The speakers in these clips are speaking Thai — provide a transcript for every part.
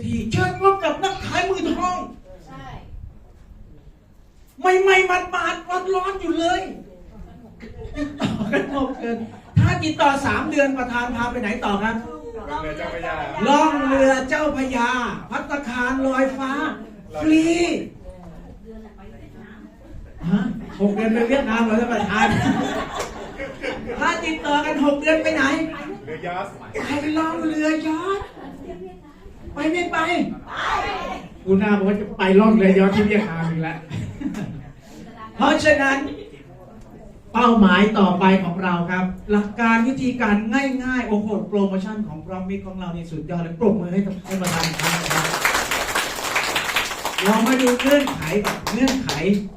ทีเชิญพบกับนักขายมือทอง ใช่ ไม่ไม่มัดมาดร้อนร้อนๆอยู่เลยติดต่อกันหกเดือนถ้าติดต่อสามเดือนประธานพาไปไหนต่อครับเรือเจ้าพระยาล่องเรือเจ้าพระยา พัตตาคารลอยฟ้า ฟรีฮะหกเดือนไปเวียดนามเหรอท่านประธาน ถ้าติดต่อกันหกเดือนไปไหน เรือยอสไปล่องเรือยอชต์ ไปไม่ไป กูหน้าบอกว่าจะไปล่องเรือยอชต์ที่เวียดนามอีกแล้ว เพราะฉะนั้น เป้าหมายต่อไปของเราครับ หลักการวิธีการง่ายๆ โอ้โหโปรโมชั่นของพรอมมิตของเรานี่สุดยอดเลยปรบมือให้ท่านประธานอีกครั้งนะครับเรามาดูเงื่อนไขเงื่อนไข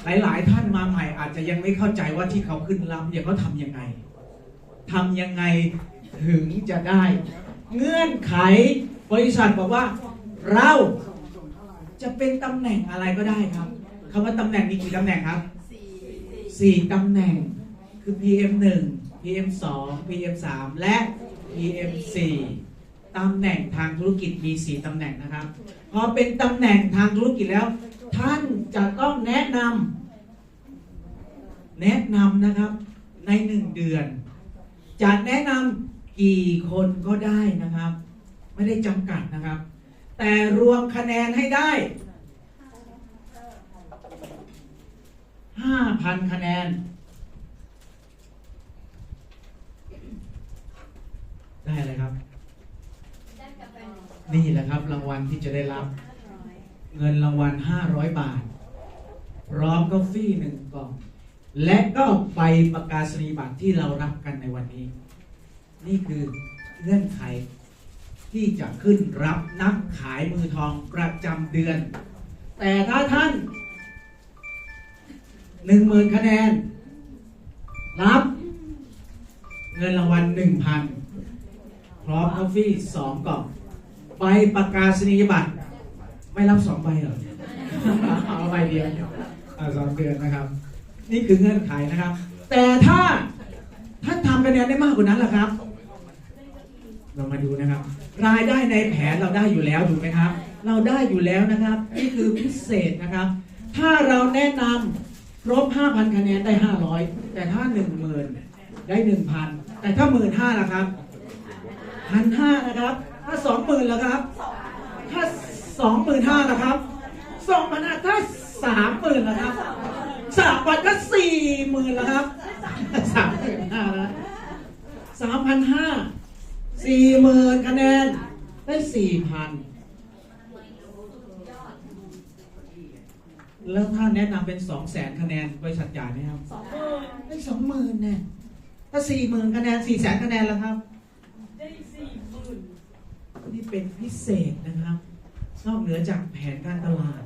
หลาย ๆ ท่านมาใหม่ อาจจะยังไม่เข้าใจว่าที่เขาขึ้นรับเนี่ยเขาทำยังไงทำยังไงถึงจะได้ เงื่อนไขบริษัทบอกว่าเราจะเป็นตำแหน่งอะไรก็ได้ครับคำว่าตำแหน่งมีกี่ตำแหน่งครับสี่ตำแหน่งคือ PM 1 PM 2 PM 3และ PM 4ตำแหน่งทางธุรกิจมี4ตำแหน่งนะครับ พอเป็นตำแหน่งทางธุรกิจแล้ว ท่านจะต้องแนะนำแนะนำนะครับในหนึ่งเดือน จะแนะนำ กี่คนก็ได้นะครับ ไม่ได้จำกัดนะครับ แต่รวมคะแนนให้ได้5,000คะแนน ได้อะไรครับ นี่แหละครับรางวัลที่จะได้รับ เงินรางวัล500บาท พร้อมกาแฟหนึ่งกล่อง และก็ใบประกาศนียบัตรที่เรารับกันในวันนี้ นี่คือเงื่อนไขที่จะขึ้นรับนักขายมือทองประจำเดือน แต่ถ้าท่านหนึ่งหมื่นคะแนน รับ เงินรางวัลหนึ่งพันพร้อมกาแฟสองกล่องใบประกาศนียบัตร ไม่รับสองใบเหรอเอาใบเดียวสองเดือนนะครับ นี่คือเงื่อนไขนะครับ แต่ถ้าท่านทำคะแนนได้มากกว่านั้นล่ะครับ เรามาดูนะครับ รายได้ในแผนเราได้อยู่แล้วถูกไหมครับ เราได้อยู่แล้วนะครับ นี่คือพิเศษนะครับ ถ้าเราแนะนำครบ 5,000 คะแนนได้ 500 แต่ถ้า 10,000 ได้ 1,000 แต่ถ้า 15,000ล่ะครับพันห้านะครับ ถ้า 20,000ล่ะครับ ถ้า 25,000ล่ะครับ2,500ถ้า 30,000ล่ะครับสามพันก็40,000ล่ะครับ35,000นะ3,500 สี่หมื่นคะแนน ได้สี่พัน แล้วถ้าแนะนำเป็นสองแสนคะแนนบริษัทใหญ่ไหมครับ สองหมื่นได้สองหมื่นเนี่ยถ้าสี่หมื่นคะแนนสี่แสนคะแนนแล้วครับ ได้สี่หมื่นนี่เป็นพิเศษนะครับ นอกเหนือจากแผนการตลาด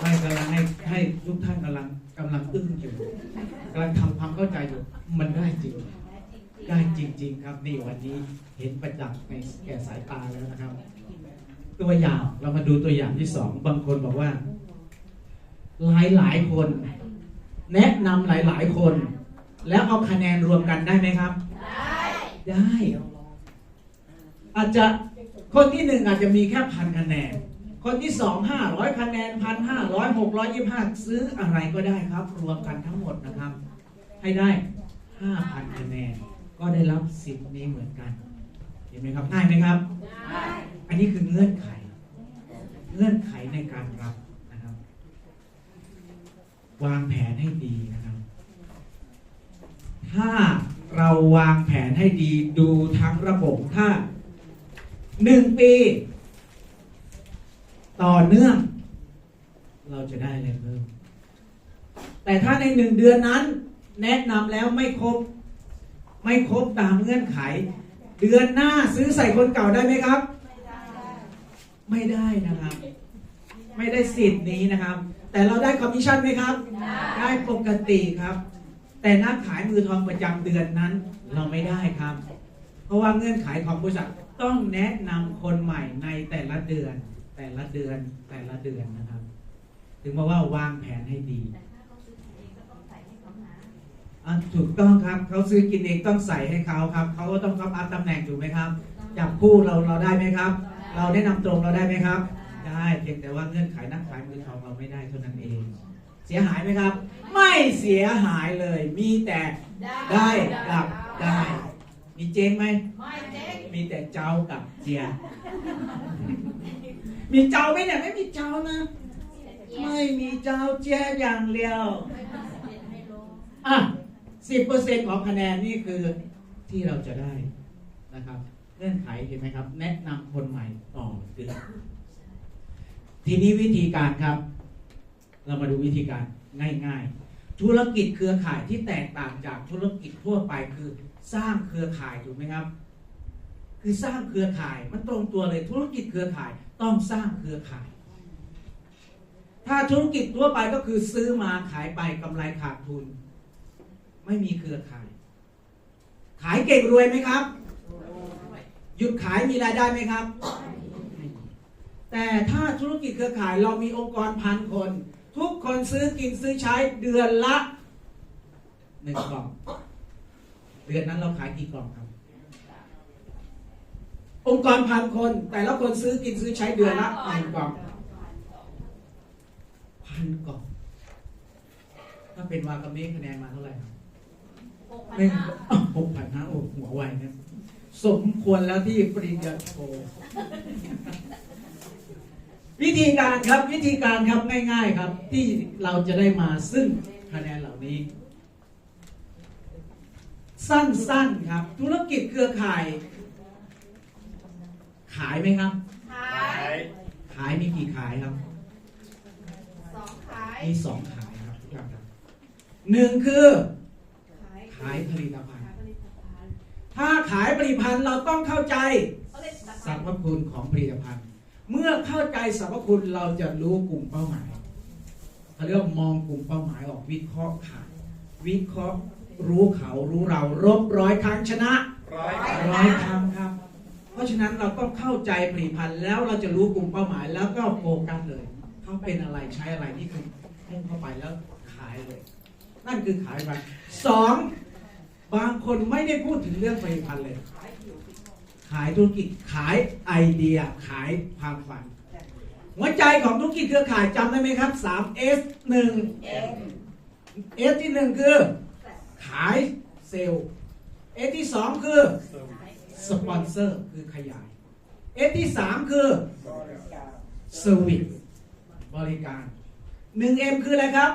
ไม่กำลังให้ให้ทุกท่านกำลังกำลังอึ้งอยู่กำลังทำความเข้าใจอยู่ มันได้จริง ได้จริง ๆ ครับ นี่วันนี้เห็นประจักษ์ในแก่สายตาแล้วนะครับ ตัวอย่างเรามาดูตัวอย่างที่สองบางคนบอกว่า หลายหลายคน แนะนำหลายหลายคน แล้วเอาคะแนนรวมกันได้ไหมครับ ได้อาจจะคนที่หนึ่งอาจจะมีแค่พันคะแนน คนที่สองห้าร้อยคะแนนพันห้าร้อยหกร้อยยี่ห้าซื้ออะไรก็ได้ครับ รวมกันทั้งหมดนะครับ ให้ได้ห้าพันคะแนน ก็ได้รับสิทธิ์นี้เหมือนกัน เห็นไหมครับง่ายไหมครับอันนี้คือเงื่อนไข เงื่อนไขในการรับนะครับ วางแผนให้ดีนะครับ ถ้าเราวางแผนให้ดีดูทั้งระบบถ้าหนึ่งปี ต่อเนื่อง เราจะได้อะไรเพิ่มแต่ถ้าในหนึ่งเดือนนั้น แนะนำแล้วไม่ครบ ไม่ครบตามเงื่อนไข เดือนหน้าซื้อใส่คนเก่าได้ไหมครับ ไม่ได้นะครับ ไม่ได้สิทธิ์นี้นะครับ แต่เราได้คอมมิชชั่นไหมครับ ได้ปกติครับ แต่นักขายมือทองประจำเดือนนั้น เราไม่ได้ครับ เพราะว่าเงื่อนไขของบริษัทต้องแนะนำคนใหม่ในแต่ละเดือน แต่ละเดือนแต่ละเดือนนะครับ ถึงบอกว่าวางแผนให้ดี ถูกต้องครับเขาซื้อกินเองต้องใส่ให้เขาครับเขาก็ต้องรับอัพตำแหน่งถูกไหมครับจับคู่เราเราได้ไหมครับ เราแนะนำตรงเราได้ไหมครับ ได้เพียงแต่ว่าเงื่อนไขนักขายมือทองเราไม่ได้เท่านั้นเอง เสียหายไหมครับ ไม่เสียหายเลยมีแต่ได้กับได้ มีเจ๊งไหมไม่เจ๊งมีแต่เจ้ากับเจีย มีเจ้าไหมเนี่ยไม่มีเจ้านะ ไม่มีเจ้าเจียอย่างเดียวไม่ต้องสิบเอ็ดให้โลอะ สิบเปอร์เซ็นของคะแนนนี่คือที่เราจะได้นะครับเงื่อนไขเห็นไหมครับ แนะนำคนใหม่ต่อเดือทีนี้วิธีการครับ เรามาดูวิธีการง่าย ๆ ธุรกิจเครือข่ายที่แตกต่างจากธุรกิจทั่วไปคือสร้างเครือข่ายถูกไหมครับ คือสร้างเครือข่ายมันตรงตัวเลยธุรกิจเครือข่ายต้องสร้างเครือข่าย ถ้าธุรกิจทั่วไปก็คือซื้อมาขายไปกำไรขาดทุน ไม่มีเครือข่าย ขายเก่งรวยไหมครับ หยุดขายมีรายได้ไหมครับ แต่ถ้าธุรกิจเครือข่ายเรามีองค์กรพันคน ทุกคนซื้อกินซื้อใช้เดือนละหนึ่งกล่อง เดือนนั้นเราขายกี่กล่องครับ องค์กรพันคน แต่ละคนซื้อกินซื้อใช้เดือนละหนึ่งกล่องพันกล่อง ถ้าเป็นวากาเมะคะแนนมาเท่าไหร่ครับ หกพันหนึ่งห้าหกพันห้าโอ้หัวไวนะสมควรแล้วที่ปริญญาโทวิธีการครับวิธีการครับง่ายๆครับ ที่เราจะได้มาซึ่งคะแนนเหล่านี้ สั้นๆครับ ธุรกิจเครือข่าย ขายไหมครับ ขาย ขายขายมีกี่ขายครับสองขายมีสองขายครับทุกท่านครับหนึ่งคือ ขายผลิตภัณฑ์ขายผลิตภัณฑ์ ถ้าขายผลิตภัณฑ์เราต้องเข้าใจผลิตสรภัณรฑ์พคุณของผลิตภัณฑ์ เมื่อเข้าใจสรรพคุณเราจะรู้กลุ่มเป้าหมายเขาเรียกว่ามองกลุ่มเป้าหมายออกวิเคราะห์ขายวิเคราะห์รู้เขารู้เรารบร้อยครั้งชนะร้อยร้อยครั้งครับ เพราะฉะนั้นเราต้องเข้าใจผลิตภัณฑ์แล้วเราจะรู้กลุ่มเป้าหมายแล้วก็โฟกัสเลยเขาเป็นอะไรใช้อะไรนี่คือพุ่งเข้าไปแล้วขายเลย นั่นคือขายไปสองบางคนไม่ได้พูดถึงเรื่องผลิตภัณฑ์เลย ขายธุรกิจขายไอเดียขายความฝัน หัวใจของธุรกิจเครือข่ายจำได้ไหมครับ3 S 1 S ที่1คือ ขายเซลล์ S ที่2คือสปอนเซอร์คือขยาย S ที่3คือเซอร์วิสบริการ 1M คืออะไรครับ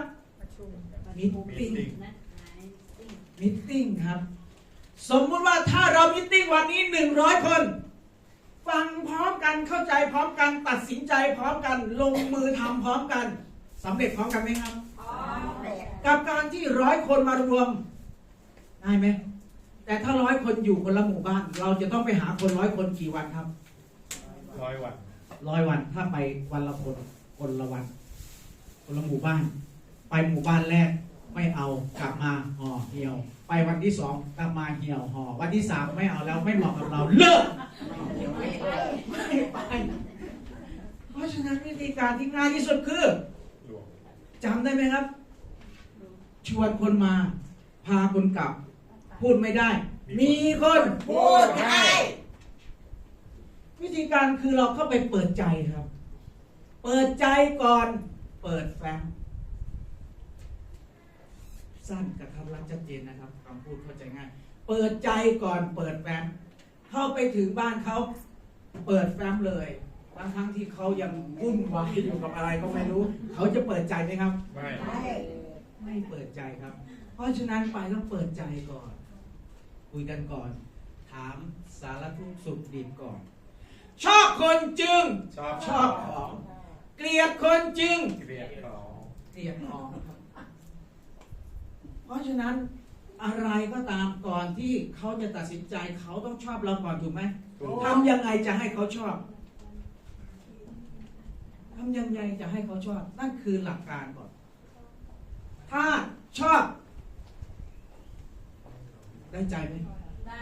มิทติ้งนัดขายสิ่งมิทติ้งครับ สมมุติว่าถ้าเรามิทติ้งวันนี้100คน ฟังพร้อมกันเข้าใจพร้อมกันตัดสินใจพร้อมกัน ลงมือทำพร้อมกันสำเร็จพร้อมกันไหมครับกับการที่ร้อยคนมารวมได้ไหมแต่ถ้าร้อยคนอยู่คนละหมู่บ้าน เราจะต้องไปหาคนร้อยคนกี่วันครับร้อยวันร้อยวันถ้าไปวันละคนคนละวัน คนละหมู่บ้าน ไปหมู่บ้านแรกไม่เอากลับมาห่อเหี่ยว ไปวันที่สองกลับมาเหี่ยวห่อวันที่สามไม่เอาแล้วไม่เหมาะกับเราเลิกไม่ไปเพราะฉะนั้นวิธีการที่ง่ายที่สุดคือจำได้ไหมครับ ชวนคนมา พาคนกลับ พูดไม่ได้ มีคนพูดให้วิธีการคือเราเข้าไปเปิดใจครับ เปิดใจก่อน เปิดแฟ้ม สั้นกระทัดรัดชัดเจนนะครับคำพูดเข้าใจง่าย เปิดใจก่อนเปิดแฟ้มเข้าไปถึงบ้านเขาเปิดแฟ้มเลยทั้งทั้งๆที่เขายังวุ่นวายอยู่กับอะไรก็ไม่รู้ เขาจะเปิดใจไหมครับไม่ไม่เปิดใจครับ เพราะฉะนั้นไปต้องเปิดใจก่อน คุยกันก่อน ถามสารทุกข์สุขดิบก่อน ชอบคนจึงชอบชอบของ เกลียดคนจึงเกลียดของเกลียดของค รับเพราะฉะนั้นอะไรก็ตามก่อนที่เขาจะตัดสินใจเขาต้องชอบเราก่อนถูกไหมถูกทำยังไงจะให้เขาชอบทำยังไงจะให้เขาชอบ นั่นคือหลักการก่อน ถ้าชอบ ได้ใจไหมได้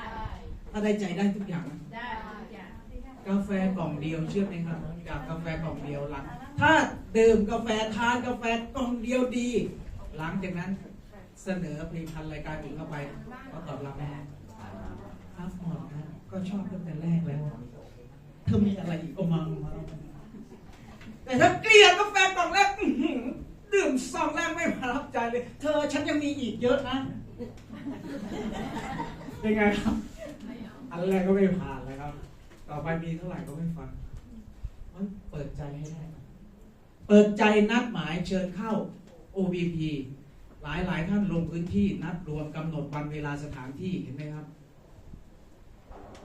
ถ้าได้ใจได้ทุกอย่างนะได้ทุกอย่างกกาแฟกล่องเดียวเชื่อไหมครับจากกาแฟกล่องเดียวหลัง ถ้าดื่มกาแฟทานกาแฟกล่องเดียวดี หลังจากนั้น เสนอผลิตภัณฑ์รายการอื่นเข้าไปก็ตอบรับแล้วครับหมดนะก็ชอบตั้งแต่แรกแล้วเธอมีอะไรอีกก็มังมาแต่ถ้าเกลียดกาแฟกล่องแรกดื่มซองแรกไม่ประทับใจเลย เธอฉันยังมีอีกเยอะนะเป็นไงครับ อันแรกก็ไม่ผ่านเลยครับ ต่อไปมีเท่าไหร่ก็ไม่ฟังมันเปิดใจให้ได้ เปิดใจนัดหมายเชิญเข้า OBP หลายหลายๆท่านลงพื้นที่นัดรวมกำหนดวันเวลาสถานที่เห็นไหมครับ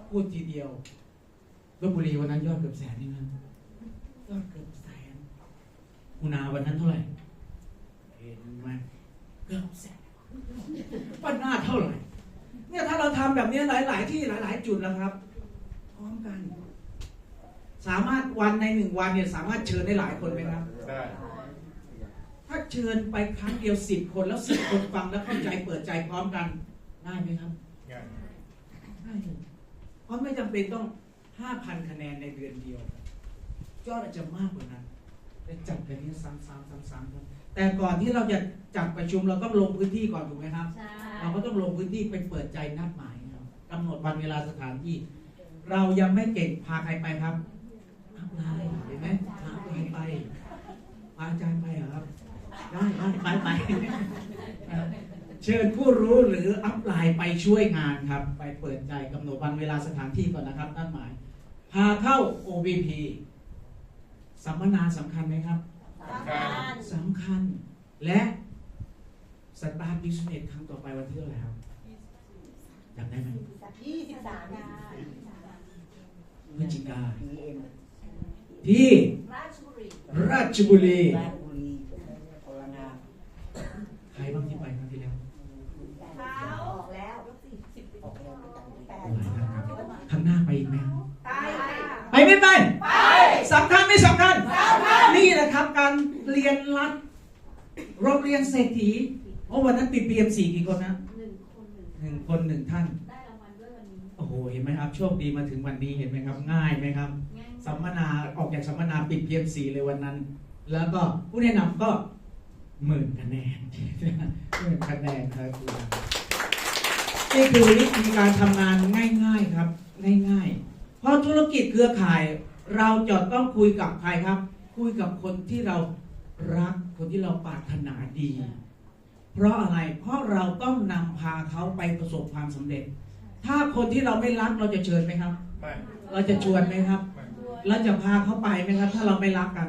พูดทีเดียวลบบุรีวันนั้นยอดเกือบแสนนี่นะยอดเกือบแสนอุนาวันนั้นเท่าไหร่เห็นไหมเกือบแสนปัญหาเท่าไหร่ เนี่ยถ้าเราทำแบบนี้หลาย ๆ ที่หลาย ๆ จุดแล้วครับพร้อมกัน สามารถวันในหนึ่งวันเนี่ยสามารถเชิญได้หลายคนไหมครับได้ ถ้าเชิญไปครั้งเดียวสิบคนแล้วสิบคนฟังแล้วเข้าใจเปิดใจพร้อมกันง่ายไหมครับง่ายง่ายเลยเพราะไม่จำเป็นต้องห้าพันคะแนนในเดือนเดียว ยอดอาจจะมากกว่านั้นแต่จัดกันนี้ซ้ำๆซ้ำๆครับแต่ก่อนที่เราจะจัดประชุมเราต้องลงพื้นที่ก่อนถูกไหมครับใช่เราก็ต้องลงพื้นที่ไปเปิดใจนัดหมายครับกำหนดวันเวลาสถานที่ เรายังไม่เก่งพาใครไปครับอัพไลน์เห็นไหมพาใครไปพาอาจารย์ไปเหรอครับ ได้ได้ไปไปครับเชิญผู้รู้หรืออัพไลน์ไปช่วยงานครับ ไปเปิดใจกำหนดวันเวลาสถานที่ก่อนนะครับนัดหมาย พาเข้า OBP สัมมนาสำคัญไหมครับสำคัญ และสตาร์ทบิสเนสครั้งต่อไปวันที่เท่าไหร่ครับจำได้ไหมยี่สิบสามพฤศจิกาพีเอ็มที่ราชบุรี ราชบุรี ราชบุรีโคราช ใค รบ้างที่ไปครั้งที่แล้วเขาออกแล้วสิบออกแล้วไปต่างแปดหลายท่านครับครั้งหน้าไปอีกไหมไปค่ะไปไม่ไปไปสำคัญไม่สำคัญ นี่แหละครับการเรียนรัดโรงเรียนเศรษฐีโอ้วันนั้นปิดเบียมสี่กี่คนนะหนึ่งคนหนึ่งหนึ่งคนหนึ่งท่าน ได้รางวัลด้วยวันนี้โอ้โห เห็นไหมครับ โชคดีมาถึงวันนี้เห็นไหมครับ ง่ายไหมครับ ง่ายสัมมนาออกจากสัมมนาปิดเพียมสี่เลยวันนั้น แล้วก็ผู้แนะนำก็ หมื่นคะแนนหมื่นคะแนนครับคุณนี่คือวิธีการทำงานง่าย ๆครับ ง่ายๆ เพราะธุรกิจเครือข่าย เราจะต้องคุยกับใครครับ คุยกับคนที่เรารักคนที่เราปรารถนาดี เพราะอะไรเพราะเราต้องนำพาเขาไปประสบความสำเร็จ ถ้าคนที่เราไม่รักเราจะเชิญไหมครับ ไม่ เราจะชวนไหมครับไม่เราจะพาเขาไปไหมครับ ถ้าเราไม่รักกัน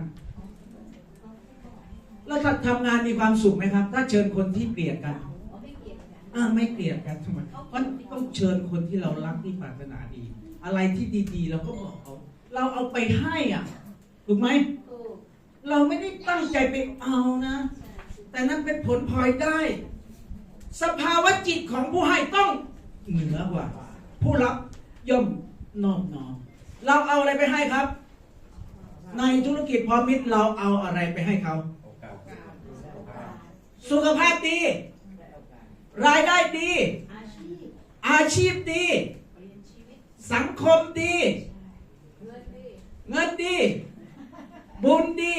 เราจะทำงานมีความสุขไหมครับ ถ้าเชิญคนที่เกลียดกันเขาไม่เกี่ยวกันอ่าไม่เกลียดกันทำไมเพราะต้องเชิญคนที่เรารักที่ปรารถนาดี อะไรที่ดีๆ เราก็บอกเขา เราเอาไปให้อะถูกไหมถูกเราไม่ได้ตั้งใจไปเอานะ แต่นั้นเป็นผลพลอยได้ สภาวะจิตของผู้ให้ต้องเหนือกว่า ผู้รับย่อมนอบน้อมเราเอาอะไรไปให้ครับ ในธุรกิจพอมิตรเราเอาอะไรไปให้เขา โอกาสโอกา สุขภาพดี รายได้ดี อาชีพดี สังคมดี เงินดี บุญดี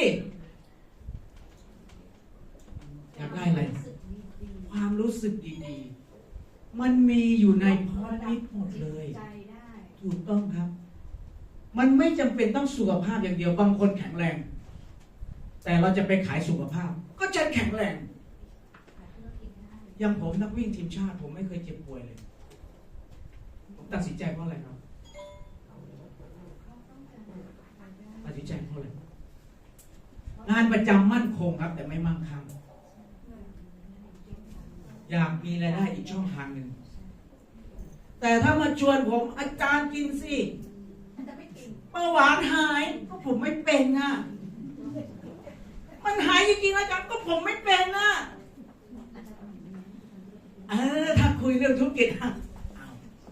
อยากได้อะไร ความรู้สึกดีๆ มันมีอยู่ในพอมิตรหมดเลย ถูกต้องครับ มันไม่จำเป็นต้องสุขภาพอย่างเดียว บางคนแข็งแรง แต่เราจะไปขายสุขภาพ ก็จะแข็งแรง ขายธุรกิจได้ อ ย่างผมนักวิ่งทีมชาติ ผมไม่เคยเจ็บป่วยเลยผมตัดสินใจเพราะอะไรครับตัดสินใจเพราะอะไรงานประจำมั่นคงครับ แต่ไม่มั่งคั่งอยากมีรายได้อีกช่องทางหนึ่งแต่ถ้ามาชวนผมอาจารย์กินสิจะไม่กินเมื่อหวานหายก็ผมไม่เป็นอะมันหายจริงๆอาจารย์ก็ผมไม่เป็นอะ เออถ้าคุย เรื่องธุรกิจอะอ้าว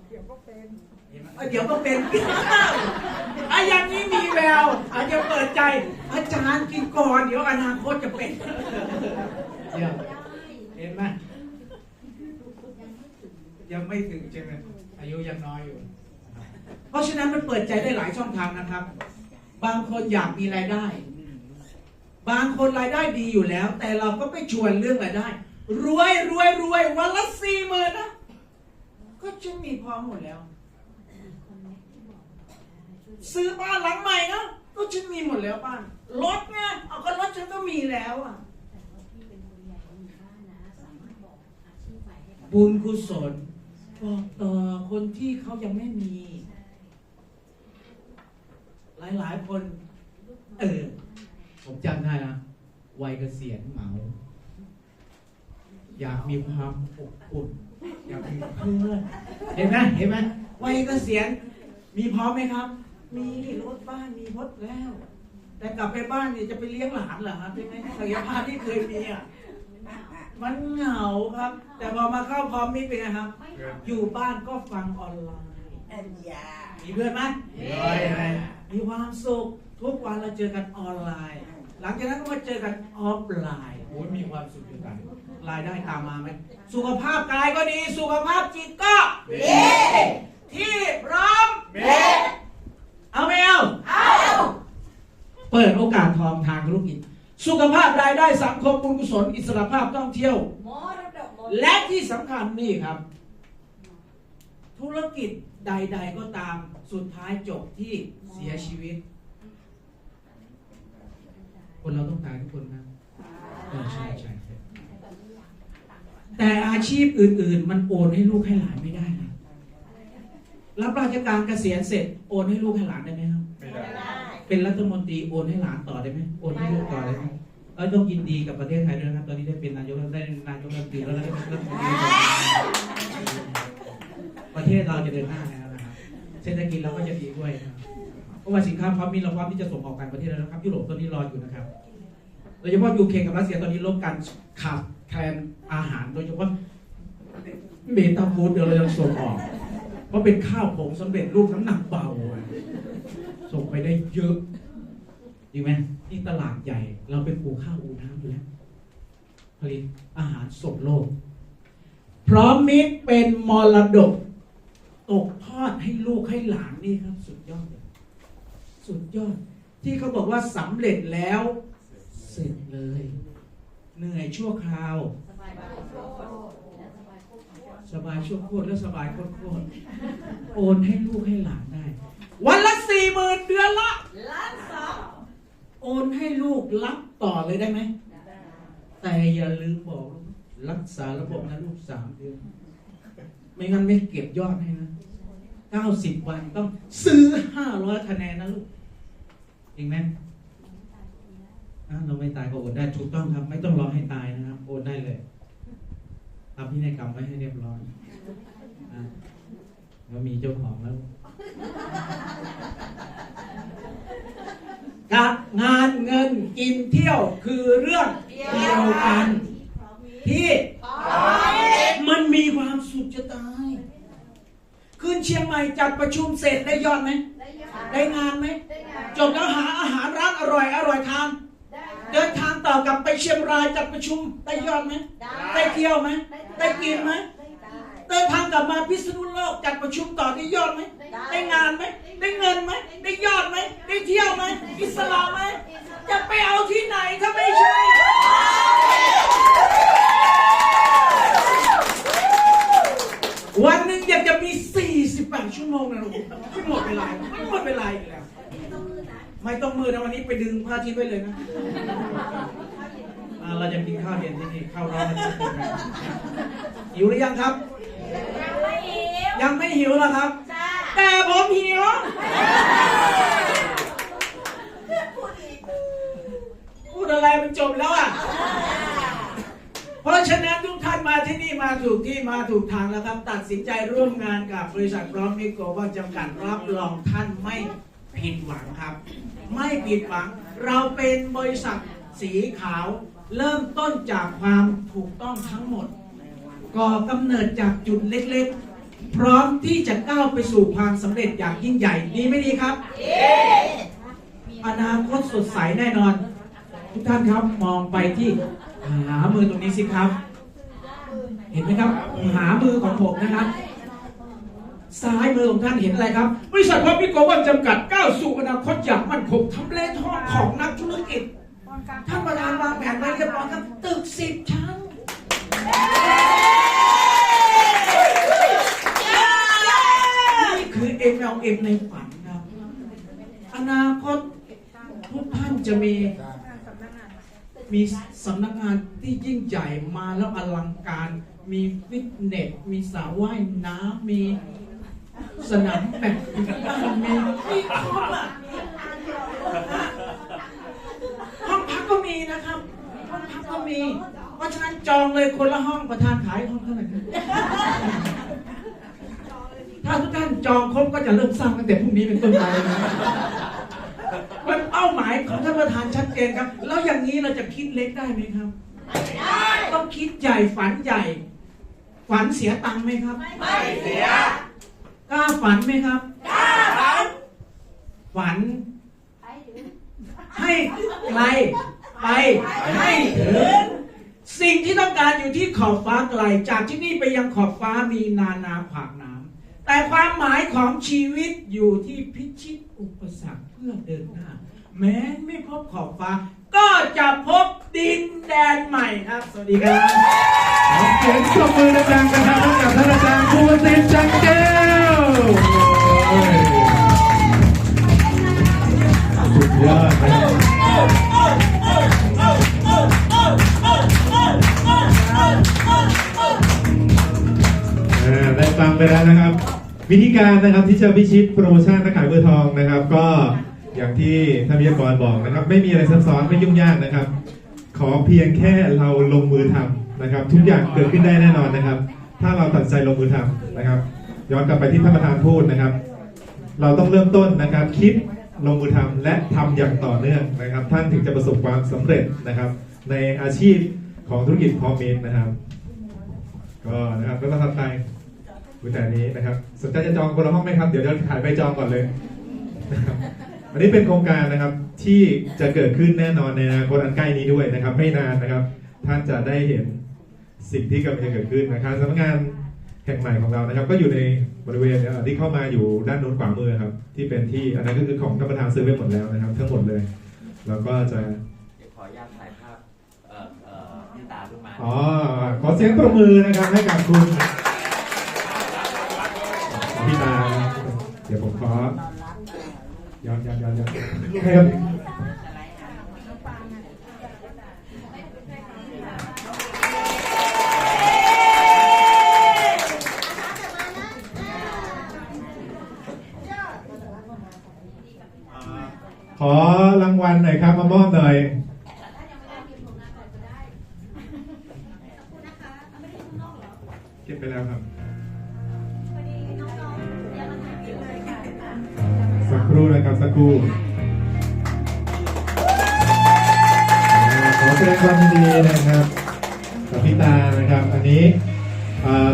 เดี๋ยวก็เป็นเดี๋ยวก็เป็นอาอย่างนี้มีแววอาจจะเปิดใจ อาจารย์กินก่อนเดี๋ยวอนาคตจะเป็นเดี๋ยวได้เห็นไหมยังไม่ถึงยังไม่ถึงใช่ไหมอายุยังน้อยอยู่นะครับเพราะฉะนั้นมันเปิดใจได้หลายช่องทางนะครับ บางคนอยากมีรายได้ บางคนรายได้ดีอยู่แล้ว แต่เราก็ไม่ชวนเรื่องรายได้ รวยรวยรวยวันละสี่หมื่นนะ ก็ฉันมีพร้อมหมดแล้ว ซื้อบ้านหลังใหม่นะก็ฉันมีหมดแล้วบ้านรถไงเอาก็รถฉันก็มีแล้วอะแต่ว่าพี่เป็นคนใหญ่ในหมู่บ้านนะสามารถบอกอาชีพใหม่ให้กับบุญกุศลบอกต่อคนที่เขายังไม่มี หลายๆคน เออ ผมจำได้นะวัยเกษียณเหมา อยากมีความอบอุ่น อยากมีเพื่อนเห็นไหมเห็นไหมวัยเกษียณมีพร้อมไหมครับ มีรถบ้านมีรถแล้ว แต่กลับไปบ้านเนี่ยจะไปเลี้ยงหลานเหรอครับเป็นไงศักยภาพที่เคยมีอะมันเหงาครับ แต่พอมาเข้าพร้อมมิตรเป็นไงครับ อยู่บ้านก็ฟังออนไลน์อันยามีเพื่อนไหมมีความสุขทุกวันเราเจอกันออนไลน์ หลังจากนั้นก็มาเจอกันออฟไลน์โอ้ยมีความสุขด้วยกันรายได้ตามมาไหมสุขภาพกายก็ดี สุขภาพจิตก็ดีที่พร้อมเอาไหมเอาเปิดโอกาสทองทางธุรกิจ สุขภาพรายได้สังคมบุญกุศลอิสรภาพท่องเที่ยวมรดกหมดและที่สำคัญนี่ครับ ธุรกิจใด ๆก็ตามสุดท้ายจบที่เสียชีวิต คนเราต้องตายทุกคนนะเออใช่ใช่ใช่แต่อาชีพอื่น ๆ มันโอนให้ลูกให้หลานไม่ได้นะรับราชการเกษียณเสร็จโอนให้ลูกให้หลานได้ไหมครับไม่ได้เป็นรัฐมนตรีโอนให้หลานต่อได้ไหมโอนให้ลูกต่อได้ไหมเออต้องยินดีกับประเทศไทยด้วยนะครับตอนนี้ได้เป็นนายกได้นายกรัฐมนตรีแล้วได้เป็นรัฐมนตรีประเทศเราจะเดินหน้าแล้วนะครับเศรษฐกิจเราก็จะดีด้วยนะครับ เพราะว่าสินค้าพร้อมมีเราพร้อมที่จะส่งออกต่างประเทศแล้วนะครับยุโรปตอนนี้รออยู่นะครับโดยเฉพาะยูเคกับรัสเซียตอนนี้ลบการขาดแคลนอาหาร โดยเฉพาะเบต้าฟูดเดี๋ยวเราจะส่งออก เพราะเป็นข้าวผงสำเร็จรูปน้ำหนักเบาส่งไปได้เยอะจริงไหมที่ตลาดใหญ่ เราเป็นปูข้าวอูน้ำอยู่แล้ว ผลิตอาหารส่งโลก พร้อมมิตรเป็นมรดก ตกทอดให้ลูกให้หลานนี่ครับ สุดยอด สุดยอด ที่เขาบอกว่าสำเร็จแล้ว เสร็จเลย เหนื่อยชั่วคราว สบายมากโคตรและสบายโคตรสบายชั่วโคตรและสบายโคตรโคตรโอนให้ลูกให้หลานได้ วันละสี่หมื่นเดือนละล้านสองโอนให้ลูกรับต่อเลยได้ไหมแต่อย่าลืมบอกรักษาระบบนะลูกสามเดือน ไม่งั้นไม่เก็บยอดให้นะ เก้าสิบวันต้องซื้อห้าร้อยคะแนนนะลูกจริงไหมอะเราไม่ตายก็โอนได้ถูกต้องครับ ไม่ต้องรอให้ตายนะครับโอนได้เลยทำพินัยกรรมไว้ให้เรียบร้อยอะเรามีเจ้าของแล้วกับงานเงินกินเที่ยวคือเรื่องเดียวกัน ที่มันมีความสุขจะตาย คืนเชียงใหม่จัดประชุมเสร็จได้ยอดไหม ได้งานไหม จบแล้วหาอาหารร้านอร่อยอร่อยทาน เดินทางต่อกลับไปเชียงรายจัดประชุมได้ยอดไหม ได้เที่ยวไหม ได้กินไหมเดินทางกลับมาพิษณุโลกจัดประชุมต่อได้ยอดไหม ได้งานไหม ได้เงินไหม ได้ยอดไหม ได้เที่ยวไหม อิสระไหม จะไปเอาที่ไหนถ้าไม่ใช่ วันหนึ่งอยากจะมี 48 ชั่ วโมงนะลูกไม่หมดเวลาไม่หมดเวลาอีกแล้ว ไม่ต้องมือนะวันนี้ไปดึงพระอาทิตย์ไว้เลยนะอ่าเราจะกินข้าวเย็นที่นี่ข้าวร้อนนะหิวหรือยังครับ ยังไม่หิวเหรอครับ แต่ผมหิวพูดอะไรมันจบแล้วอะ เพราะฉะนั้นทุกท่านมาที่นี่มาถูกที่มาถูกทางแล้วครับ ตัดสินใจร่วมงานกับบริษัทพร้อมมิโกลบอลจำกัดรับรองท่านไม่ผิดหวังครับ ไม่ผิดหวัง เราเป็นบริษัทสีขาว เริ่มต้นจากความถูกต้องทั้งหมด ก่อกำเนิดจากจุดเล็กๆ พร้อมที่จะก้าวไปสู่ความสำเร็จอย่างยิ่งใหญ่ดีไม่ดีครับอนาคตสดใสแน่นอน ทุกท่านครับมองไปที่ หามือตรงนี้สิครับ เห็นไหมครับ หามือของผมนะครับ ซ้ายมือของท่านเห็นอะไรครับ บริษัทพพิโกวันจำกัดก้าวสู่อนาคตอย่างมั่นคงทำเลทองของนักธุรกิจ ท่านประธานวางแผนไว้เรียบร้อยครับ ตึกสิบชั้นนี่คือ MLM ในฝันครับ อนาคตทุกท่านจะมี มีสำนักงานที่ยิ่งใหญ่มาแล้วอลังการ มีฟิตเนส มีสระว่ายน้ำมีสนามแบดมินตันมีมีครบอะห้องพักก็มีนะครับห้องพักก็มี เพราะฉะนั้นจองเลยคนละห้องประธานขายห้องเท่าไหร่ถ้าทุกท่านจองครบก็จะเริ่มสร้างตั้งแต่พรุ่งนี้เป็นต้นไปนะ มันเป้าหมายของท่านประธานชัดเจนครับ แล้วอย่างนี้เราจะคิดเล็กได้ไหมครับต้องคิดใหญ่ฝันใหญ่ ฝันเสียตังค์ไหมครับ ไม่เสียกล้าฝันไหมครับกล้าฝัน ฝัน ให้ไกลไปให้ถึงสิ่งที่ต้องการอยู่ที่ขอบฟ้าไกล จากที่นี่ไปยังขอบฟ้ามีนานาขวากน้ำแต่ความหมายของชีวิตอยู่ที่พิชิต อุปสรรคเพื่อเดินหน้า แม้ไม่พบขอบฟ้า ก็จะพบดินแดนใหม่ครับ สวัสดีครับขอเสียงปรบมือดังๆนะครับให้กับท่านอาจารย์ภูวสิทธิ์จันแก้วโอ้ยสุดยอดนะครับอ่าได้ฟังไปแล้วนะครับ วิธีการนะครับที่จะพิชิตโปรโมชั่นนักขายเบอร์ทองนะครับ ก็อย่างที่ท่านวิทยากรบอกนะครับ ไม่มีอะไรซับซ้อนไม่ยุ่งยากนะครับ ขอเพียงแค่เราลงมือทำนะครับ ทุกอย่างเกิดขึ้นได้แน่นอนนะครับ ถ้าเราตัดใจลงมือทำนะครับ ย้อนกลับไปที่ท่านประธานพูดนะครับ เราต้องเริ่มต้นนะครับ คิดลงมือทำและทำอย่างต่อเนื่องนะครับ ท่านถึงจะประสบความสำเร็จนะครับ ในอาชีพของธุรกิจพอมินนะครับ ก็นะครับก็ต้องทำไป วิธีนี้นะครับสนใจจะจองคนละห้องไหมครับ เดี๋ยวจะขายใบจองก่อนเลยนะครับอันนี้เป็นโครงการนะครับที่จะเกิดขึ้นแน่นอนในอนาคตอันใกล้นี้ด้วยนะครับ ไม่นานนะครับ ท่านจะได้เห็นสิ่งที่กำลังจะเกิดขึ้นนะครับสำนักงานแห่งใหม่ของเรานะครับ ก็อยู่ในบริเวณเอ่อที่เข้ามาอยู่ด้านโน้นขวามือครับ ที่เป็นที่อันนั้นก็คือของท่านประธานซื้อไปหมดแล้วนะครับ ทั้งหมดเลยแล้วก็จะเดี๋ยวขออนุญาตถ่ายภาพเอ่อเอ่อพี่ตาขึ้นมาอ๋อขอเสียงปรบมือนะครับให้กับคุณพี่ตานะครับ เดี๋ยวผมขอย้อนย้อนย้อนย้อนครับขอรางวัลหน่อยครับ มามอบหน่อยเก็บไปแล้วครับ ครู่ขอแสดงความยินดีนะครับ กับพี่ตานะครับ อันนี้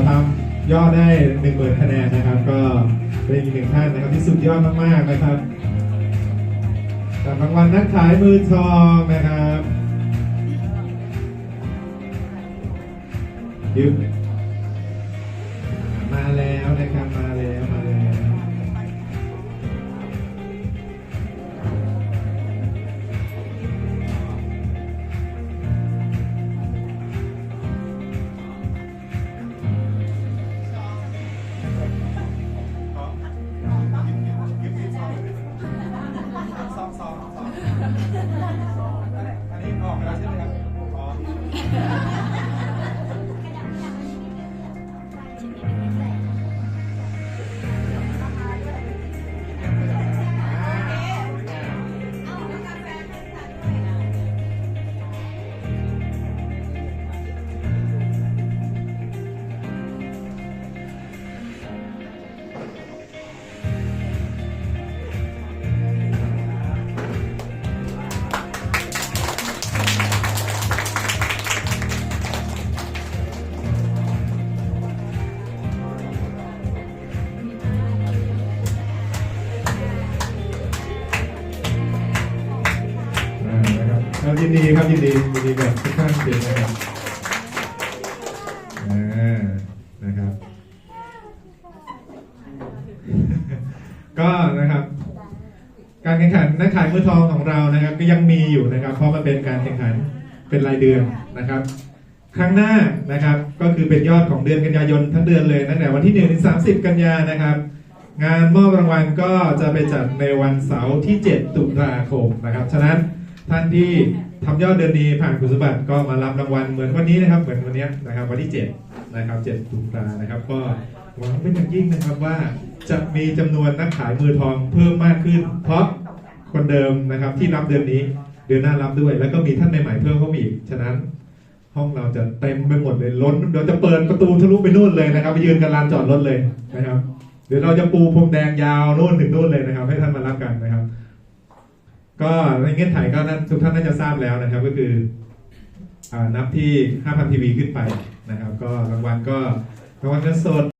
ทำยอดได้หนึ่งหมื่นคะแนนนะครับ ก็เป็นอีกหนึ่งท่านนะครับที่สุดยอดมากๆนะครับกับรางวัลนักขายมือทองนะครับยึบมีครับยินดียินดีกับทุกท่านเลยนะครับอ่นะครับ ก็นะครับ การแข่งขันนักขายมือทองของเรานะครับ ก็ยังมีอยู่นะครับ เพราะมันเป็นการแข่งขันเป็นรายเดือนนะครับ ครั้งหน้านะครับ ก็คือเป็นยอดของเดือนกันยายนทั้งเดือนเลยตั้งแต่วันที่1ถึง30 กันยานะครับงานมอบรางวัลก็จะไปจัดในวันเสาร์ที่ 7 ตุลาคมนะครับ ฉะนั้น ท่านที่ทำยอดเดือนนี้ผ่านคุณสมบัติก็มารับรางวัลเหมือนวันนี้นะครับ เหมือนวันนี้นะครับ วันที่7นะครับ7ตุลานะครับ ก็หวังเป็นอย่างยิ่งนะครับว่าจะมีจำนวนนักขายมือทองเพิ่มมากขึ้น เพราะคนเดิมนะครับที่รับเดือนนี้เดือนหน้ารับด้วย แล้วก็มีท่านใหม่ๆเพิ่มเข้ามาอีกฉะนั้นห้องเราจะเต็มไปหมดเลยล้นเดี๋ยวจะเปิดประตูทะลุไปนู่นเลยนะครับไปยืนกันลานจอดรถเลยนะครับ เดี๋ยวเราจะปูพรมแดงยาวนู่นถึงนู่นเลยนะครับ ให้ท่านมารับกันนะครับ ก็ในเงื่อนไขก็นั่นทุกท่านน่าจะทราบแล้วนะครับ ก็คืออนับที่ 5,000ทีวีขึ้นไปนะครับ ก็รางวัลก็รางวัลเงินสด